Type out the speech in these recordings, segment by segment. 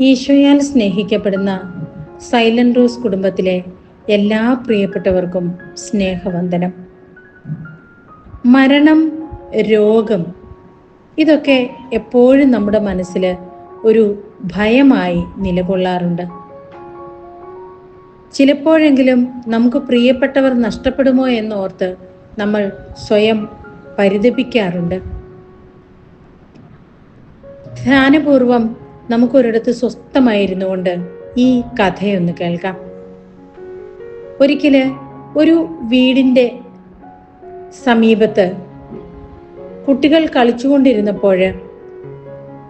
ഈശോയാൽ സ്നേഹിക്കപ്പെടുന്ന silent rose കുടുംബത്തിലെ എല്ലാ പ്രിയപ്പെട്ടവർക്കും സ്നേഹവന്ദനം. മരണം രോഗം ഇതൊക്കെ എപ്പോഴും നമ്മുടെ മനസ്സിൽ ഒരു ഭയമായി നിലകൊള്ളാറുണ്ട്. ചിലപ്പോഴെങ്കിലും നമുക്ക് പ്രിയപ്പെട്ടവർ നഷ്ടപ്പെടുമോ എന്നോർത്ത് നമ്മൾ സ്വയം പരിതപിക്കാറുണ്ട്. ധ്യാനപൂർവം നമുക്കൊരിടത്ത് സ്വസ്ഥമായിരുന്നു കൊണ്ട് ഈ കഥയൊന്ന് കേൾക്കാം. ഒരിക്കൽ ഒരു വീടിന്റെ സമീപത്ത് കുട്ടികൾ കളിച്ചുകൊണ്ടിരുന്നപ്പോൾ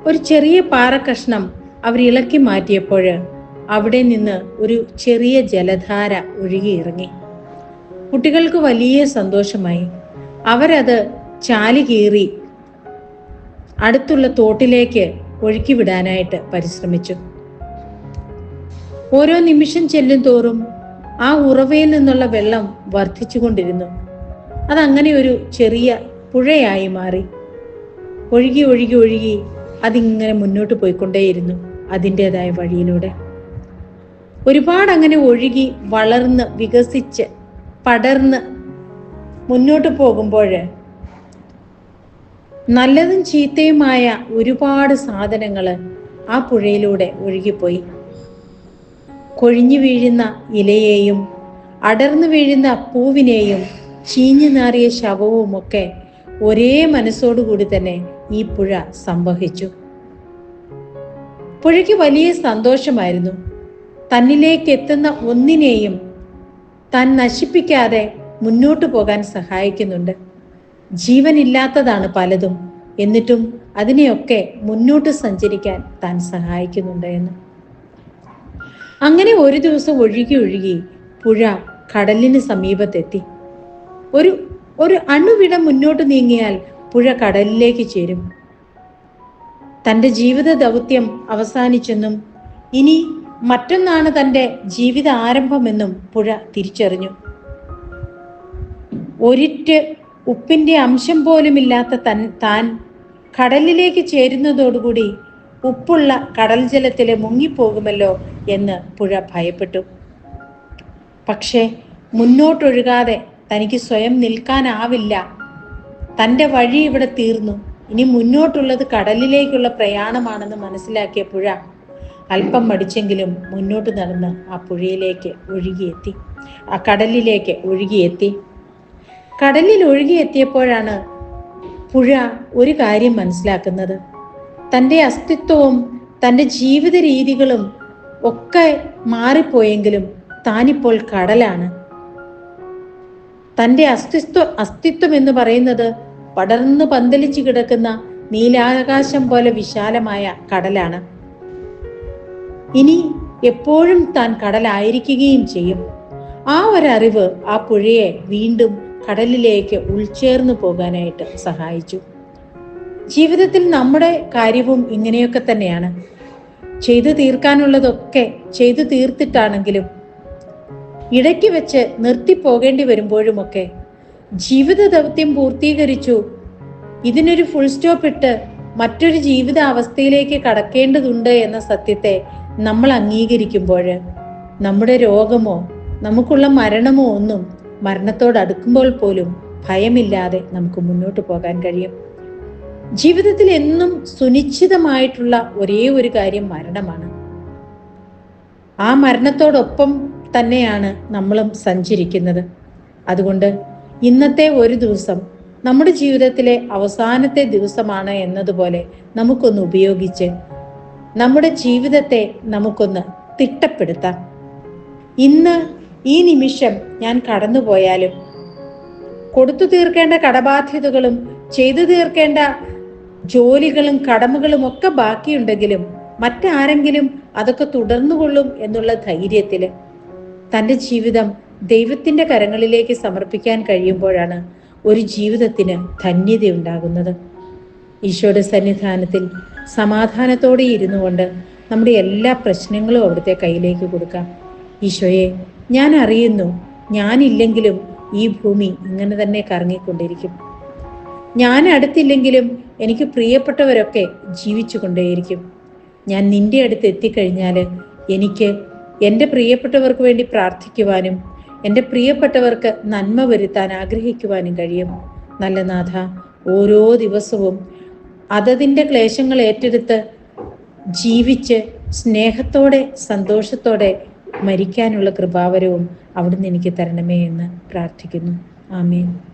ഒരു ചെറിയ പാറക്കഷ്ണം അവർ ഇളക്കി മാറ്റിയപ്പോൾ അവിടെ നിന്ന് ഒരു ചെറിയ ജലധാര ഒഴുകിയിറങ്ങി കുട്ടികൾക്ക് വലിയ സന്തോഷമായി. അവരത് ചാലി കീറി അടുത്തുള്ള തോട്ടിലേക്ക് ഒഴുക്കി വിടാനായിട്ട് പരിശ്രമിച്ചു. ഓരോ നിമിഷം ചെല്ലും തോറും ആ ഉറവയിൽ നിന്നുള്ള വെള്ളം വർദ്ധിച്ചുകൊണ്ടിരുന്നു. അതങ്ങനെ ഒരു ചെറിയ പുഴയായി മാറി. ഒഴുകി ഒഴുകി ഒഴുകി അതിങ്ങനെ മുന്നോട്ട് പോയിക്കൊണ്ടേയിരുന്നു അതിന്റെതായ വഴിയിലൂടെ. ഒരുപാട് അങ്ങനെ ഒഴുകി വളർന്ന് വികസിച്ച് പടർന്ന് മുന്നോട്ട് പോകുമ്പോൾ നല്ലതും ചീത്തയുമായ ഒരുപാട് സാധനങ്ങൾ ആ പുഴയിലൂടെ ഒഴുകിപ്പോയി. കൊഴിഞ്ഞു വീഴുന്ന ഇലയെയും അടർന്നു വീഴുന്ന പൂവിനെയും ചീഞ്ഞു നാറിയ ശവവുമൊക്കെ ഒരേ മനസ്സോടുകൂടി തന്നെ ഈ പുഴ സംവഹിച്ചു. പുഴയ്ക്ക് വലിയ സന്തോഷമായിരുന്നു. തന്നിലേക്ക് എത്തുന്ന ഒന്നിനെയും താൻ നശിപ്പിക്കാതെ മുന്നോട്ടു പോകാൻ സഹായിക്കുന്നുണ്ട്. ജീവനില്ലാത്തതാണ് പലതും. എന്നിട്ടും അതിനെയൊക്കെ മുന്നോട്ട് സഞ്ചരിക്കാൻ താൻ സഹായിക്കുന്നുണ്ട് എന്ന്. അങ്ങനെ ഒരു ദിവസം ഒഴുകി ഒഴുകി പുഴ കടലിന് സമീപത്തെത്തി. ഒരു ഒരു അണുവിട മുന്നോട്ട് നീങ്ങിയാൽ പുഴ കടലിലേക്ക് ചേരും. തന്റെ ജീവിത ദൗത്യം അവസാനിച്ചെന്നും ഇനി മറ്റൊന്നാണ് തന്റെ ജീവിത ആരംഭമെന്നും പുഴ തിരിച്ചറിഞ്ഞു. ഒരിറ്റ് ഉപ്പിന്റെ അംശം പോലുമില്ലാത്ത തൻ താൻ കടലിലേക്ക് ചേരുന്നതോടുകൂടി ഉപ്പുള്ള കടൽ ജലത്തിൽ മുങ്ങിപ്പോകുമല്ലോ എന്ന് പുഴ ഭയപ്പെട്ടു. പക്ഷേ മുന്നോട്ടൊഴുകാതെ തനിക്ക് സ്വയം നിൽക്കാനാവില്ല. തന്റെ വഴി ഇവിടെ തീർന്നു. ഇനി മുന്നോട്ടുള്ളത് കടലിലേക്കുള്ള പ്രയാണമാണെന്ന് മനസ്സിലാക്കിയ പുഴ അല്പം മടിച്ചെങ്കിലും മുന്നോട്ട് നടന്ന് ആ പുഴയിലേക്ക് ഒഴുകിയെത്തി. ആ കടലിലേക്ക് ഒഴുകിയെത്തി. കടലിൽ ഒഴുകിയെത്തിയപ്പോഴാണ് പുഴ ഒരു കാര്യം മനസ്സിലാക്കുന്നത്. തന്റെ അസ്തിത്വവും തന്റെ ജീവിത രീതികളും ഒക്കെ മാറിപ്പോയെങ്കിലും താനിപ്പോൾ കടലാണ്. തന്റെ അസ്തിത്വ അസ്തിത്വം എന്ന് പറയുന്നത് പടർന്നു പന്തലിച്ചു കിടക്കുന്ന നീലാകാശം പോലെ വിശാലമായ കടലാണ്. ഇനി എപ്പോഴും താൻ കടലായിരിക്കുകയും ചെയ്യും. ആ ഒരറിവ് ആ പുഴയെ വീണ്ടും കടലിലേക്ക് ഉൾച്ചേർന്നു പോകാനായിട്ട് സഹായിച്ചു. ജീവിതത്തിൽ നമ്മുടെ കാര്യവും ഇങ്ങനെയൊക്കെ തന്നെയാണ്. ചെയ്തു തീർക്കാനുള്ളതൊക്കെ ചെയ്തു തീർത്തിട്ടാണെങ്കിലും ഇടയ്ക്ക് വെച്ച് നിർത്തിപ്പോകേണ്ടി വരുമ്പോഴുമൊക്കെ ജീവിത ദൗത്യം പൂർത്തീകരിച്ചു. ഇതിനൊരു ഫുൾ സ്റ്റോപ്പ് ഇട്ട് മറ്റൊരു ജീവിത അവസ്ഥയിലേക്ക് കടക്കേണ്ടതുണ്ട് എന്ന സത്യത്തെ നമ്മൾ അംഗീകരിക്കുമ്പോൾ നമ്മുടെ രോഗമോ നമുക്കുള്ള മരണമോ ഒന്നും മരണത്തോട് അടുക്കുമ്പോൾ പോലും ഭയമില്ലാതെ നമുക്ക് മുന്നോട്ട് പോകാൻ കഴിയും. ജീവിതത്തിൽ എന്നും സുനിശ്ചിതമായിട്ടുള്ള ഒരേ ഒരു കാര്യം മരണമാണ്. ആ മരണത്തോടൊപ്പം തന്നെയാണ് നമ്മളും സഞ്ചരിക്കുന്നത്. അതുകൊണ്ട് ഇന്നത്തെ ഒരു ദിവസം നമ്മുടെ ജീവിതത്തിലെ അവസാനത്തെ ദിവസമാണ് എന്നതുപോലെ നമുക്കൊന്ന് ഉപയോഗിച്ച് നമ്മുടെ ജീവിതത്തെ നമുക്കൊന്ന് തിട്ടപ്പെടുത്താം. ഇന്ന് ഈ നിമിഷം ഞാൻ കടന്നുപോയാലും കൊടുത്തു തീർക്കേണ്ട കടബാധ്യതകളും ചെയ്തു തീർക്കേണ്ട ജോലികളും കടമകളും ഒക്കെ ബാക്കിയുണ്ടെങ്കിലും മറ്റാരെങ്കിലും അതൊക്കെ തുടർന്നു കൊള്ളും എന്നുള്ള ധൈര്യത്തിൽ തന്റെ ജീവിതം ദൈവത്തിന്റെ കരങ്ങളിലേക്ക് സമർപ്പിക്കാൻ കഴിയുമ്പോഴാണ് ഒരു ജീവിതത്തിന് ധന്യതയുണ്ടാകുന്നത് ഈശോയുടെ സന്നിധാനത്തിൽ സമാധാനത്തോടെ ഇരുന്നു കൊണ്ട് നമ്മുടെ എല്ലാ പ്രശ്നങ്ങളും അവിടുത്തെ കയ്യിലേക്ക് കൊടുക്കാം. ഈശോയെ ഞാൻ അറിയുന്നു ഞാനില്ലെങ്കിലും ഈ ഭൂമി ഇങ്ങനെ തന്നെ കറങ്ങിക്കൊണ്ടിരിക്കും. ഞാൻ അടുത്തില്ലെങ്കിലും എനിക്ക് പ്രിയപ്പെട്ടവരൊക്കെ ജീവിച്ചു കൊണ്ടേയിരിക്കും ഞാൻ നിന്റെ അടുത്ത് എത്തിക്കഴിഞ്ഞാൽ എനിക്ക് എന്റെ പ്രിയപ്പെട്ടവർക്ക് വേണ്ടി പ്രാർത്ഥിക്കുവാനും എന്റെ പ്രിയപ്പെട്ടവർക്ക് നന്മ വരുത്താൻ ആഗ്രഹിക്കുവാനും കഴിയും. നല്ല നാഥ ഓരോ ദിവസവും അതതിന്റെ ക്ലേശങ്ങൾ ഏറ്റെടുത്ത് ജീവിച്ച് സ്നേഹത്തോടെ സന്തോഷത്തോടെ മരിക്കാനുള്ള കൃപാവരവും അവിടുന്ന് എനിക്ക് തരണമേ എന്ന് പ്രാർത്ഥിക്കുന്നു. ആമേൻ.